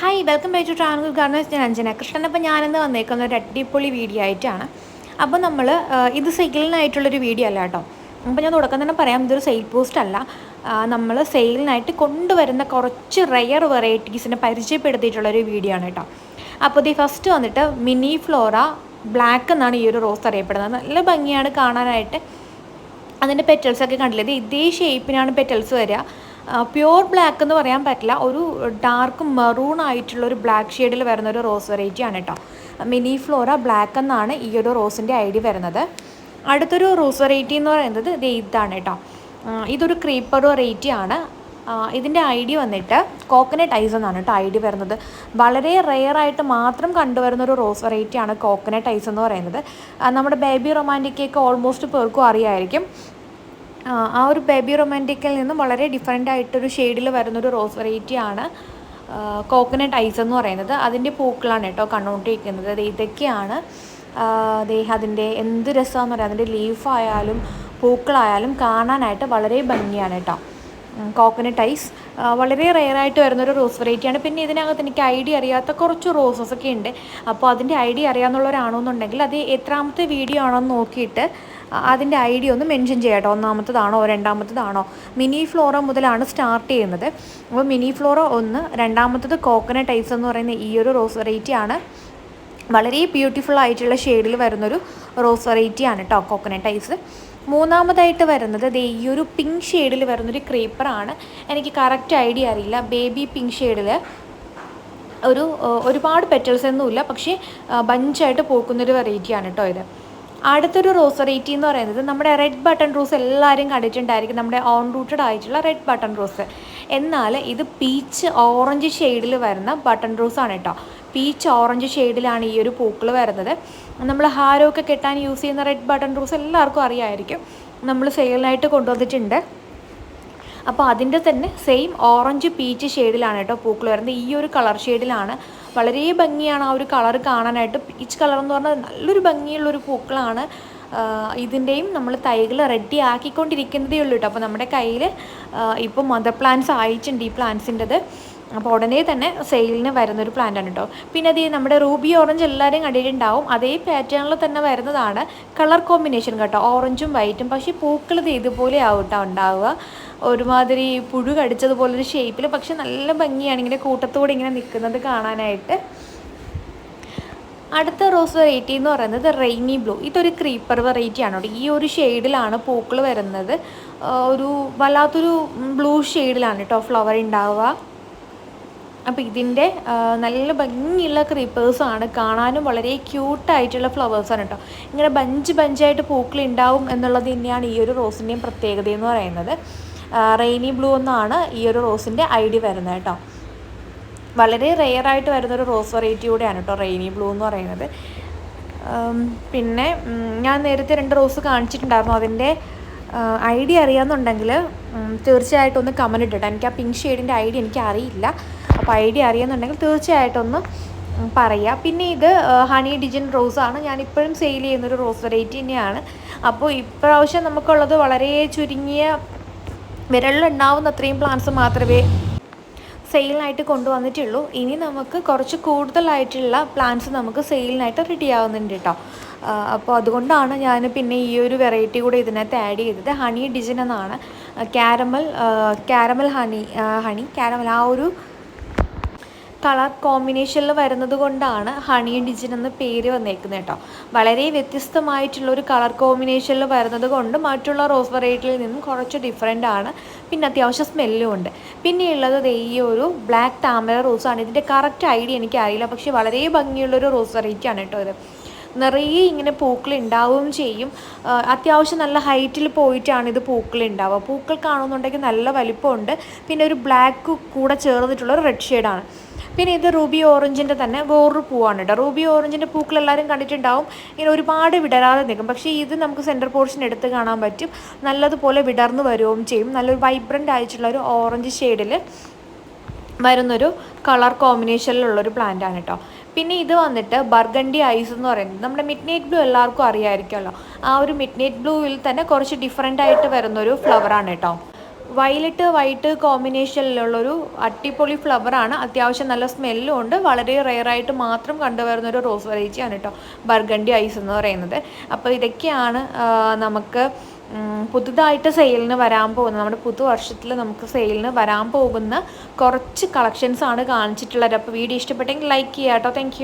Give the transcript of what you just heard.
Hi welcome back to travel gardens ഞാൻ അഞ്ജന കൃഷ്ണൻ അപ്പോൾ ഞാനിന്ന് വന്നേക്കുന്ന ഒരു അടിപൊളി വീഡിയോ ആയിട്ടാണ്. അപ്പോൾ നമ്മൾ ഇത് സെയിലിനായിട്ടുള്ളൊരു വീഡിയോ അല്ല കേട്ടോ. അപ്പോൾ ഞാൻ തുടക്കം തന്നെ പറയാം ഇതൊരു സെയിൽ പോസ്റ്റ് അല്ല. നമ്മൾ സെയിലിനായിട്ട് കൊണ്ടുവരുന്ന കുറച്ച് റെയർ വെറൈറ്റീസിനെ പരിചയപ്പെടുത്തിയിട്ടുള്ളൊരു വീഡിയോ ആണ് കേട്ടോ. അപ്പോൾ ഇത് ഫസ്റ്റ് വന്നിട്ട് മിനി ഫ്ലോറ ബ്ലാക്ക് എന്നാണ് ഈ ഒരു റോസ് അറിയപ്പെടുന്നത്. നല്ല ഭംഗിയാണ് കാണാനായിട്ട്. അതിന്റെ പെറ്റൽസൊക്കെ കണ്ടില്ലേ? ഇതേ ഷേപ്പിനാണ് പെറ്റൽസ് വരിക. പ്യുവർ ബ്ലാക്ക് എന്ന് പറയാൻ പറ്റില്ല ഒരു ഡാർക്ക് മെറൂൺ ആയിട്ടുള്ള ഒരു ബ്ലാക്ക് ഷെയ്ഡിൽ വരുന്ന ഒരു റോസ് വെറൈറ്റി ആണ് കേട്ടോ. മിനി ഫ്ലോറ ബ്ലാക്ക് എന്നാണ് ഈ ഒരു റോസിന്റെ ഐ ഡി വരുന്നത്. അടുത്തൊരു റോസ് വെറൈറ്റി എന്ന് പറയുന്നത് ഇത് ഇതാണ് കേട്ടോ. ഇതൊരു ക്രീപ്പർ വെറൈറ്റി ആണ്. ഇതിന്റെ ഐ ഡി വന്നിട്ട് കോക്കനട്ട് ഐസ് എന്നാണ് കേട്ടോ ഐ ഡി വരുന്നത്. വളരെ റെയർ ആയിട്ട് മാത്രം കണ്ടുവരുന്ന ഒരു റോസ് വെറൈറ്റിയാണ് കോക്കനട്ട് ഐസ് എന്ന് പറയുന്നത്. നമ്മുടെ ബേബി റൊമാന്റിക്കൊക്കെ ഓൾമോസ്റ്റ് പേർക്കും അറിയായിരിക്കും. ആ ഒരു ബേബി റൊമാന്റിക്കിൽ നിന്നും വളരെ ഡിഫറെന്റ് ആയിട്ടൊരു ഷെയ്ഡിൽ വരുന്നൊരു റോസ് വെറൈറ്റിയാണ് കോക്കനട്ട് ഐസ് എന്ന് പറയുന്നത്. അതിന്റെ പൂക്കളാണ് കേട്ടോ കണ്ടുകൊണ്ടിരിക്കുന്നത് അത് ഇതൊക്കെയാണ് അതിന്റെ എന്ത് രസമാണെന്ന് പറയാം അതിന്റെ ലീഫായാലും പൂക്കളായാലും കാണാനായിട്ട് വളരെ ഭംഗിയാണ് കേട്ടോ. കോക്കനട്ട് ഐസ് വളരെ റെയറായിട്ട് വരുന്നൊരു റോസ് വെറൈറ്റിയാണ് പിന്നെ ഇതിനകത്ത് എനിക്ക് ഐഡിയ അറിയാത്ത കുറച്ച് റോസസ് ഒക്കെ ഉണ്ട്. അപ്പോൾ അതിന്റെ ഐഡിയ എന്നുണ്ടെങ്കിൽ അത് എത്രാമത്തെ വീഡിയോ ആണെന്ന് നോക്കിയിട്ട് അതിന്റെ ഐഡിയ ഒന്ന് മെൻഷൻ ചെയ്യട്ടോ ഒന്നാമത്തതാണോ രണ്ടാമത്തതാണോ? മിനി ഫ്ലോറ മുതലാണ് സ്റ്റാർട്ട് ചെയ്യുന്നത്. അപ്പോൾ മിനി ഫ്ലോറ ഒന്ന് രണ്ടാമത്തത് കോക്കനട്ട് ഐസ് എന്ന് പറയുന്ന ഈ ഒരു റോസ് വെറൈറ്റി ആണ്. വളരെ ബ്യൂട്ടിഫുൾ ആയിട്ടുള്ള ഷെയ്ഡിൽ വരുന്നൊരു റോസ് വെറൈറ്റി ആണ് കേട്ടോ കോക്കനട്ട് ഐസ് മൂന്നാമതായിട്ട് വരുന്നത് ദേ ഈ ഒരു പിങ്ക് ഷെയ്ഡിൽ വരുന്നൊരു ക്രീപ്പറാണ് എനിക്ക് കറക്റ്റ് ഐഡിയ അറിയില്ല. ബേബി പിങ്ക് ഷെയ്ഡിൽ ഒരു ഒരുപാട് പെറ്റൽസ് ഒന്നുമില്ല. പക്ഷേ ബഞ്ചായിട്ട് പൂക്കുന്നൊരു വെറൈറ്റിയാണ് കേട്ടോ ഇത്. അടുത്തൊരു റോസ് വെറൈറ്റി എന്ന് പറയുന്നത് നമ്മുടെ റെഡ് ബട്ടൺ റോസ് എല്ലാവരും കണ്ടിട്ടുണ്ടായിരിക്കും നമ്മുടെ ഓൺ റൂട്ടഡ് ആയിട്ടുള്ള റെഡ് ബട്ടൺ റോസ് എന്നാൽ ഇത് പീച്ച് ഓറഞ്ച് ഷെയ്ഡിൽ വരുന്ന ബട്ടൺ റോസ് ആണ് കേട്ടോ. പീച്ച് ഓറഞ്ച് ഷെയ്ഡിലാണ് ഈ ഒരു പൂക്കൾ വരുന്നത്. നമ്മൾ ഹാരമൊക്കെ കെട്ടാൻ യൂസ് ചെയ്യുന്ന റെഡ് ബട്ടൺ റോസ് എല്ലാവർക്കും അറിയാമായിരിക്കും നമ്മൾ സെയിലിനായിട്ട് കൊണ്ടുവന്നിട്ടുണ്ട്. അപ്പോൾ അതിന്റെ തന്നെ സെയിം ഓറഞ്ച് പീച്ച് ഷെയ്ഡിലാണ് കേട്ടോ പൂക്കൾ വരുന്നത്. ഈ ഒരു കളർ ഷെയ്ഡിലാണ് വളരെ ഭംഗിയാണ് ആ ഒരു കളർ കാണാനായിട്ട്. പീച്ച് കളർ എന്ന് പറഞ്ഞാൽ നല്ലൊരു ഭംഗിയുള്ളൊരു പൂക്കളാണ്. ഇതിന്റെയും നമ്മൾ തൈകൾ റെഡി ആക്കിക്കൊണ്ടിരിക്കുന്നതേ ഉള്ളൂ കേട്ടോ അപ്പോൾ നമ്മുടെ കയ്യിൽ ഇപ്പോൾ മദർ പ്ലാന്റ്സ് ആയിട്ടുണ്ട് ഈ പ്ലാന്റ്സിന്റെത് അപ്പോൾ ഉടനെ തന്നെ സെയിലിന് വരുന്നൊരു പ്ലാന്റാണ് കേട്ടോ പിന്നെ അത് നമ്മുടെ റൂബി ഓറഞ്ച് എല്ലാവരും കണ്ടിട്ടുണ്ടാവും അതേ പാറ്റേണിൽ തന്നെ വരുന്നതാണ് കളർ കോമ്പിനേഷൻ കേട്ടോ ഓറഞ്ചും വൈറ്റും പക്ഷേ പൂക്കൾ ഇത് ഇതുപോലെ ആവും കേട്ടോ ഉണ്ടാവുക. ഒരുമാതിരി പുഴു കടിച്ചതുപോലൊരു ഷേപ്പിൽ പക്ഷെ നല്ല ഭംഗിയാണ് ഇങ്ങനെ കൂട്ടത്തോടെ ഇങ്ങനെ നിൽക്കുന്നത് കാണാനായിട്ട്. അടുത്ത റോസ് വെറൈറ്റി എന്ന് പറയുന്നത് റെയിനി ബ്ലൂ ഇതൊരു ക്രീപ്പർ വെറൈറ്റി ആണ് ഈ ഒരു ഷെയ്ഡിലാണ് പൂക്കൾ വരുന്നത്. ഒരു വല്ലാത്തൊരു ബ്ലൂ ഷെയ്ഡിലാണ് കേട്ടോ ഫ്ലവർ ഉണ്ടാവുക അപ്പോൾ ഇതിന്റെ നല്ല ഭംഗിയുള്ള ക്രീപ്പേഴ്സാണ് കാണാനും വളരെ ക്യൂട്ടായിട്ടുള്ള ഫ്ലവേഴ്സാണ് കേട്ടോ. ഇങ്ങനെ ബഞ്ച് ബഞ്ചായിട്ട് പൂക്കൾ ഉണ്ടാവും എന്നുള്ളത് തന്നെയാണ് ഈ ഒരു റോസിന്റെയും പ്രത്യേകത എന്ന് പറയുന്നത് റെയിനി ബ്ലൂ എന്നാണ് ഈ ഒരു റോസിന്റെ ഐ ഡി വരുന്നത് കേട്ടോ. വളരെ റെയറായിട്ട് വരുന്നൊരു റോസ് വെറൈറ്റി കൂടെയാണ് കേട്ടോ റെയിനി ബ്ലൂ എന്ന് പറയുന്നത്. പിന്നെ ഞാൻ നേരത്തെ രണ്ട് റോസ് കാണിച്ചിട്ടുണ്ടായിരുന്നു. അതിന്റെ ഐഡിയ അറിയാമെന്നുണ്ടെങ്കിൽ തീർച്ചയായിട്ടും ഒന്ന് കമന്റ് ഇട്ടിട്ട്. എനിക്ക് ആ പിങ്ക് ഷെയ്ഡിന്റെ ഐഡിയ എനിക്ക് അറിയില്ല. അപ്പോൾ ഐഡിയ അറിയാമെന്നുണ്ടെങ്കിൽ തീർച്ചയായിട്ടും ഒന്ന് പറയുക പിന്നെ ഇത് ഹണി ഡിജൻ റോസാണ് ഞാൻ ഇപ്പോഴും സെയിൽ ചെയ്യുന്നൊരു റോസ് വെറൈറ്റി തന്നെയാണ്. അപ്പോൾ ഇപ്രാവശ്യം നമുക്കുള്ളത് വളരെ ചുരുങ്ങിയ വിരലിലുണ്ടാവുന്ന അത്രയും പ്ലാന്റ്സ് മാത്രമേ സെയിലിനായിട്ട് കൊണ്ടുവന്നിട്ടുള്ളൂ. ഇനി നമുക്ക് കുറച്ച് കൂടുതലായിട്ടുള്ള പ്ലാന്റ്സ് നമുക്ക് സെയിലിനായിട്ട് റെഡി ആവുന്നുണ്ട് കേട്ടോ അപ്പോൾ അതുകൊണ്ടാണ് ഞാൻ പിന്നെ ഈ ഒരു വെറൈറ്റി കൂടെ ഇതിനകത്ത് ആഡ് ചെയ്തത്. ഹണി ഡിജിൻ എന്നാണ്. Caramel caramel honey honey caramel ആ ഒരു കളർ കോമ്പിനേഷനിൽ വരുന്നത് കൊണ്ടാണ് ഹണി ഡിജിൻ എന്ന പേര് വന്നേക്കുന്നത് കേട്ടോ വളരെ വ്യത്യസ്തമായിട്ടുള്ള ഒരു കളർ കോമ്പിനേഷനിൽ വരുന്നത് കൊണ്ട് മറ്റുള്ള റോസ് വെറൈറ്റിയിൽ നിന്നും കുറച്ച് ഡിഫറെന്റ് ആണ്. പിന്നെ അത്യാവശ്യം സ്മെല്ലും ഉണ്ട്. പിന്നെ ഉള്ളത് ഈ ഒരു ബ്ലാക്ക് താമര റോസാണ് ഇതിന്റെ കറക്റ്റ് ഐഡിയ എനിക്കറിയില്ല. പക്ഷേ വളരെ ഭംഗിയുള്ളൊരു റോസ് വെറൈറ്റി ആണ് കേട്ടോ ഇത്. നിറയെ ഇങ്ങനെ പൂക്കൾ ഉണ്ടാവുകയും ചെയ്യും. അത്യാവശ്യം നല്ല ഹൈറ്റിൽ പോയിട്ടാണ് ഇത് പൂക്കൾ ഉണ്ടാവുക. പൂക്കൾ കാണുന്നുണ്ടെങ്കിൽ നല്ല വലിപ്പമുണ്ട്. പിന്നെ ഒരു ബ്ലാക്ക് കൂടെ ചേർന്നിട്ടുള്ള ഒരു റെഡ് ഷെയ്ഡാണ് പിന്നെ ഇത് റൂബി ഓറഞ്ചിന്റെ തന്നെ വേറൊരു പൂവാണ് കേട്ടോ. റൂബി ഓറഞ്ചിന്റെ പൂക്കൾ എല്ലാവരും കണ്ടിട്ടുണ്ടാവും. ഇങ്ങനെ ഒരുപാട് വിടരാതെ നിൽക്കും. പക്ഷേ ഇത് നമുക്ക് സെന്റർ പോർഷൻ എടുത്ത് കാണാൻ പറ്റും. നല്ലതുപോലെ വിടർന്നു വരികയും ചെയ്യും. നല്ലൊരു വൈബ്രന്റ് ആയിട്ടുള്ള ഒരു ഓറഞ്ച് ഷെയ്ഡിൽ വരുന്നൊരു കളർ കോമ്പിനേഷനിലുള്ളൊരു പ്ലാന്റ് ആണ് കേട്ടോ. പിന്നെ ഇത് വന്നിട്ട് ബർഗണ്ടി ഐസ് എന്ന് പറയുന്നത് നമ്മുടെ മിഡ് നൈറ്റ് ബ്ലൂ എല്ലാവർക്കും അറിയാമായിരിക്കുമല്ലോ ആ ഒരു മിഡ് നൈറ്റ് ബ്ലൂവിൽ തന്നെ കുറച്ച് ഡിഫറെന്റ് ആയിട്ട് വരുന്നൊരു ഫ്ലവറാണ് കേട്ടോ. വയലറ്റ് വൈറ്റ് കോമ്പിനേഷനിലുള്ളൊരു അടിപൊളി ഫ്ലവറാണ് അത്യാവശ്യം നല്ല സ്മെല്ലും ഉണ്ട്. വളരെ റെയറായിട്ട് മാത്രം കണ്ടുവരുന്നൊരു റോസ് വെറൈറ്റിയാണ് കേട്ടോ ബർഗണ്ടി ഐസ് എന്ന് പറയുന്നത്. അപ്പോൾ ഇതൊക്കെയാണ് നമുക്ക് പുതുതായിട്ട് സെയിലിന് വരാൻ പോകുന്ന നമ്മുടെ പുതുവർഷത്തിൽ നമുക്ക് സെയിലിന് വരാൻ പോകുന്ന കുറച്ച് കളക്ഷൻസ് ആണ് കാണിച്ചിട്ടുള്ളത്. അപ്പോൾ വീഡിയോ ഇഷ്ടപ്പെട്ടെങ്കിൽ ലൈക്ക് ചെയ്യാം കേട്ടോ താങ്ക്